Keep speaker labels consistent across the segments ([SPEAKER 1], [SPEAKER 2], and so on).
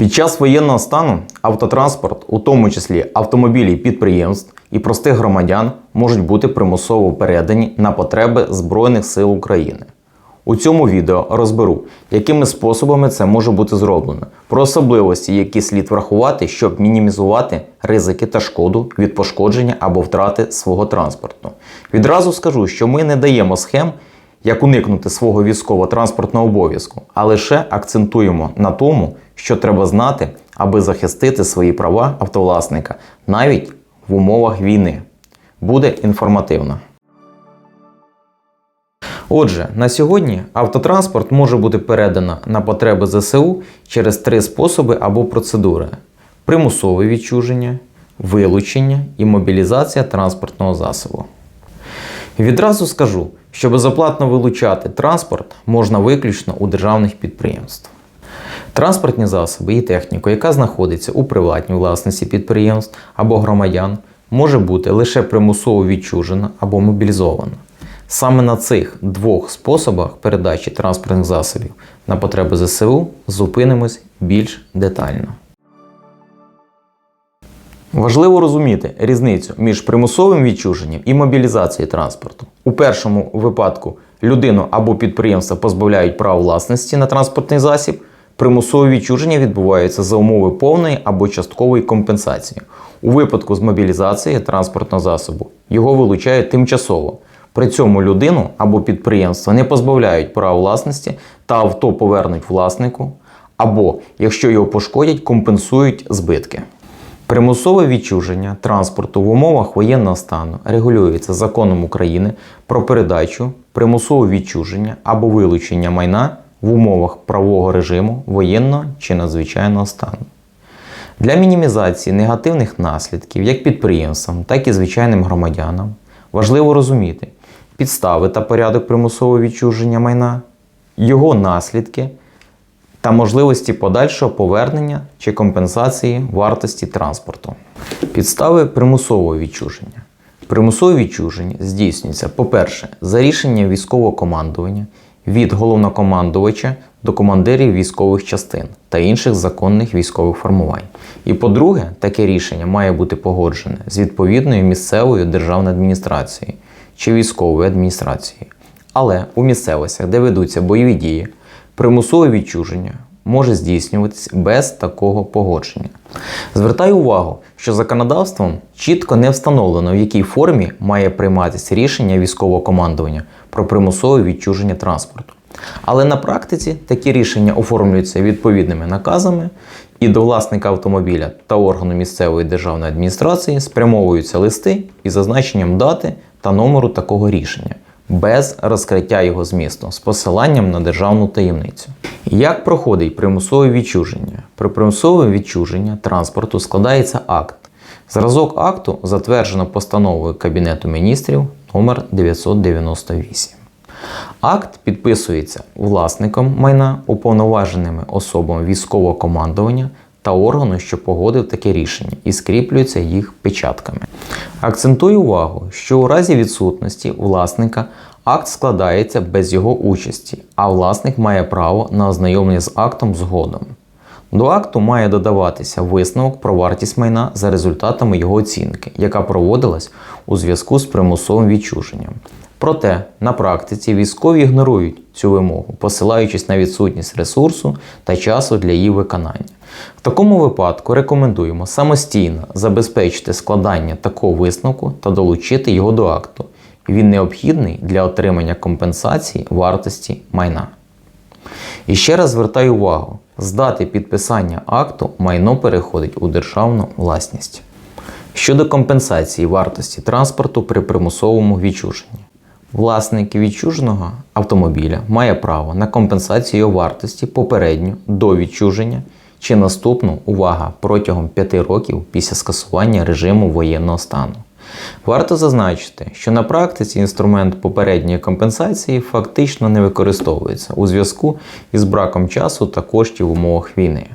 [SPEAKER 1] Під час воєнного стану автотранспорт, у тому числі автомобілі підприємств і простих громадян, можуть бути примусово передані на потреби Збройних сил України. У цьому відео розберу, якими способами це може бути зроблено, про особливості, які слід врахувати, щоб мінімізувати ризики та шкоду від пошкодження або втрати свого транспорту. Відразу скажу, що ми не даємо схем, як уникнути свого військово-транспортного обов'язку, а лише акцентуємо на тому, що треба знати, аби захистити свої права автовласника навіть в умовах війни. Буде інформативно. Отже, на сьогодні автотранспорт може бути передано на потреби ЗСУ через три способи або процедури: примусове відчуження, вилучення і мобілізація транспортного засобу. Відразу скажу, що безоплатно вилучати транспорт можна виключно у державних підприємств. Транспортні засоби і техніку, яка знаходиться у приватній власності підприємств або громадян, може бути лише примусово відчужена або мобілізована. Саме на цих двох способах передачі транспортних засобів на потреби ЗСУ зупинимось більш детально. Важливо розуміти різницю між примусовим відчуженням і мобілізацією транспорту. У першому випадку людину або підприємство позбавляють права власності на транспортний засіб. Примусове відчуження відбувається за умови повної або часткової компенсації. У випадку з мобілізації транспортного засобу його вилучають тимчасово. При цьому людину або підприємство не позбавляють права власності та авто повернуть власнику, або, якщо його пошкодять, компенсують збитки. Примусове відчуження транспорту в умовах воєнного стану регулюється законом України про передачу, примусове відчуження або вилучення майна в умовах правового режиму воєнного чи надзвичайного стану. Для мінімізації негативних наслідків як підприємствам, так і звичайним громадянам важливо розуміти підстави та порядок примусового відчуження майна, його наслідки та можливості подальшого повернення чи компенсації вартості транспорту. Підстави примусового відчуження. Примусове відчуження здійснюється, по-перше, за рішенням військового командування від головнокомандувача до командирів військових частин та інших законних військових формувань. І по-друге, таке рішення має бути погоджене з відповідною місцевою державною адміністрацією чи військовою адміністрацією. Але у місцевостях, де ведуться бойові дії, примусове відчуження може здійснюватись без такого погодження. Звертаю увагу, що законодавством чітко не встановлено, в якій формі має прийматися рішення військового командування про примусове відчуження транспорту. Але на практиці такі рішення оформлюються відповідними наказами, і до власника автомобіля та органу місцевої державної адміністрації спрямовуються листи із зазначенням дати та номеру такого рішення без розкриття його змісту з посиланням на державну таємницю. Як проходить примусове відчуження? При примусове відчуження транспорту складається акт. Зразок акту затверджено постановою Кабінету міністрів номер 998. Акт підписується власником майна, уповноваженими особами військового командування та органу, що погодив таке рішення, і скріплюється їх печатками. Акцентую увагу, що у разі відсутності власника акт складається без його участі, а власник має право на ознайомлення з актом згодом. До акту має додаватися висновок про вартість майна за результатами його оцінки, яка проводилась у зв'язку з примусовим відчуженням. Проте на практиці військові ігнорують цю вимогу, посилаючись на відсутність ресурсу та часу для її виконання. В такому випадку рекомендуємо самостійно забезпечити складання такого висновку та долучити його до акту. Він необхідний для отримання компенсації вартості майна. І ще раз звертаю увагу: з дати підписання акту майно переходить у державну власність. Щодо компенсації вартості транспорту при примусовому відчуженні. Власник відчуженого автомобіля має право на компенсацію вартості попередньо до відчуження чи наступну увага протягом 5 років після скасування режиму воєнного стану. Варто зазначити, що на практиці інструмент попередньої компенсації фактично не використовується у зв'язку із браком часу та коштів в умовах війни.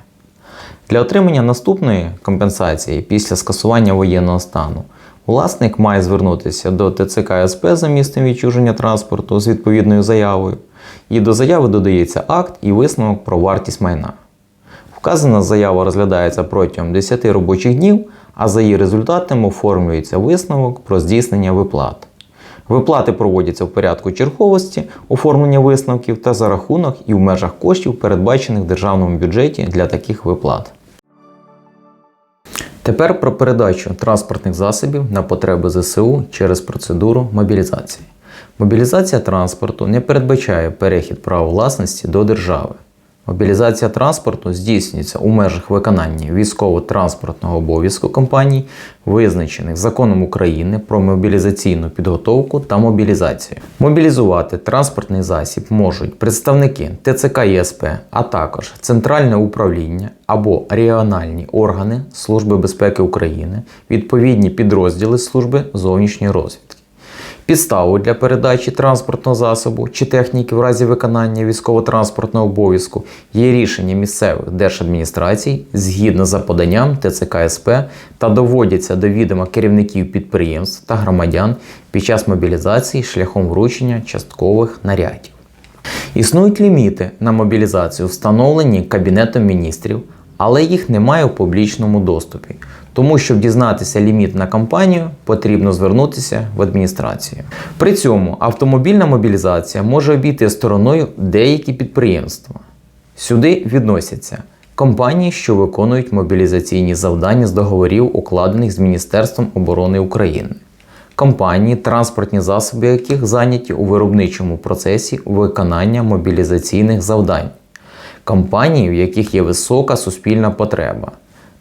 [SPEAKER 1] Для отримання наступної компенсації після скасування воєнного стану власник має звернутися до ТЦК СП за місцем відчуження транспорту з відповідною заявою, і до заяви додається акт і висновок про вартість майна. Вказана заява розглядається протягом 10 робочих днів, а за її результатами оформлюється висновок про здійснення виплат. Виплати проводяться в порядку черговості, оформлення висновків та за рахунок і в межах коштів, передбачених в державному бюджеті для таких виплат. Тепер про передачу транспортних засобів на потреби ЗСУ через процедуру мобілізації. Мобілізація транспорту не передбачає перехід права власності до держави. Мобілізація транспорту здійснюється у межах виконання військово-транспортного обов'язку компаній, визначених законом України про мобілізаційну підготовку та мобілізацію. Мобілізувати транспортний засіб можуть представники ТЦК ЄСП, а також Центральне управління або регіональні органи Служби безпеки України, відповідні підрозділи Служби зовнішньої розвідки. Підставою для передачі транспортного засобу чи техніки в разі виконання військово-транспортного обов'язку є рішення місцевих держадміністрацій згідно за поданням ТЦК СП та доводяться до відома керівників підприємств та громадян під час мобілізації шляхом вручення часткових нарядів. Існують ліміти на мобілізацію, встановлені Кабінетом міністрів, але їх немає в публічному доступі. Тому, щоб дізнатися ліміт на кампанію, потрібно звернутися в адміністрацію. При цьому автомобільна мобілізація може обійти стороною деякі підприємства. Сюди відносяться компанії, що виконують мобілізаційні завдання з договорів, укладених з Міністерством оборони України компанії, транспортні засоби яких зайняті у виробничому процесі виконання мобілізаційних завдань, компанії, в яких є висока суспільна потреба,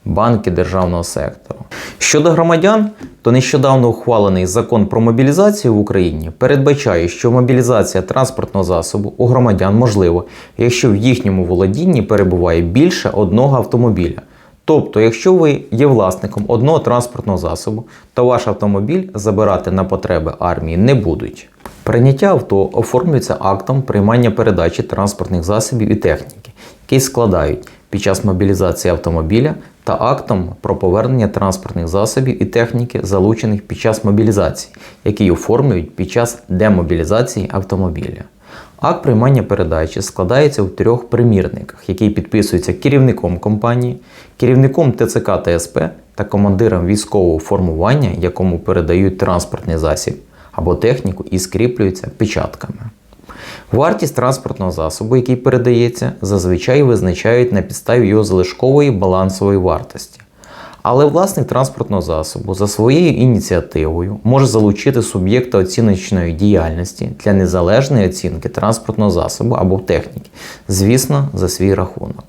[SPEAKER 1] банки державного сектору. Щодо громадян, то нещодавно ухвалений закон про мобілізацію в Україні передбачає, що мобілізація транспортного засобу у громадян можлива, якщо в їхньому володінні перебуває більше одного автомобіля. Тобто, якщо ви є власником одного транспортного засобу, то ваш автомобіль забирати на потреби армії не будуть. Прийняття авто оформлюється актом приймання передачі транспортних засобів і техніки, який складають під час мобілізації автомобіля та актом про повернення транспортних засобів і техніки, залучених під час мобілізації, які оформлюють під час демобілізації автомобіля. Акт приймання передачі складається в трьох примірниках, який підписується керівником компанії, керівником ТЦК та СП та командиром військового формування, якому передають транспортний засіб або техніку і скріплюються печатками. Вартість транспортного засобу, який передається, зазвичай визначають на підставі його залишкової балансової вартості. Але власник транспортного засобу за своєю ініціативою може залучити суб'єкта оціночної діяльності для незалежної оцінки транспортного засобу або техніки, звісно, за свій рахунок.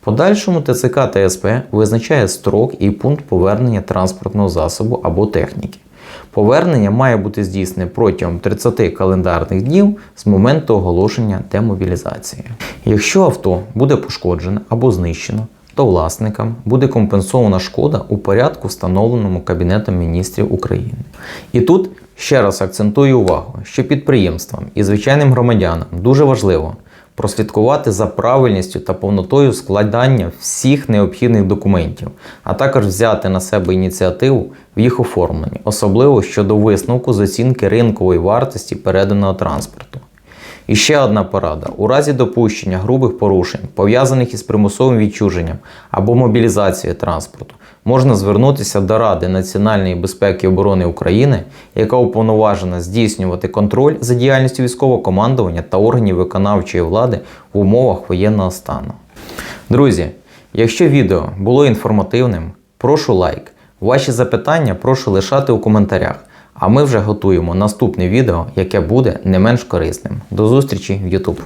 [SPEAKER 1] Подальшому ТЦК та СП визначає строк і пункт повернення транспортного засобу або техніки. Повернення має бути здійснене протягом 30 календарних днів з моменту оголошення демобілізації. Якщо авто буде пошкоджене або знищено, то власникам буде компенсована шкода у порядку, встановленому Кабінетом міністрів України. І тут ще раз акцентую увагу, що підприємствам і звичайним громадянам дуже важливо прослідкувати за правильністю та повнотою складання всіх необхідних документів, а також взяти на себе ініціативу в їх оформленні, особливо щодо висновку з оцінки ринкової вартості переданого транспорту. І ще одна порада: у разі допущення грубих порушень, пов'язаних із примусовим відчуженням або мобілізацією транспорту, можна звернутися до Ради національної безпеки і оборони України, яка уповноважена здійснювати контроль за діяльністю військового командування та органів виконавчої влади в умовах воєнного стану. Друзі, якщо відео було інформативним, прошу лайк. Ваші запитання прошу лишати у коментарях. А ми вже готуємо наступне відео, яке буде не менш корисним. До зустрічі в YouTube.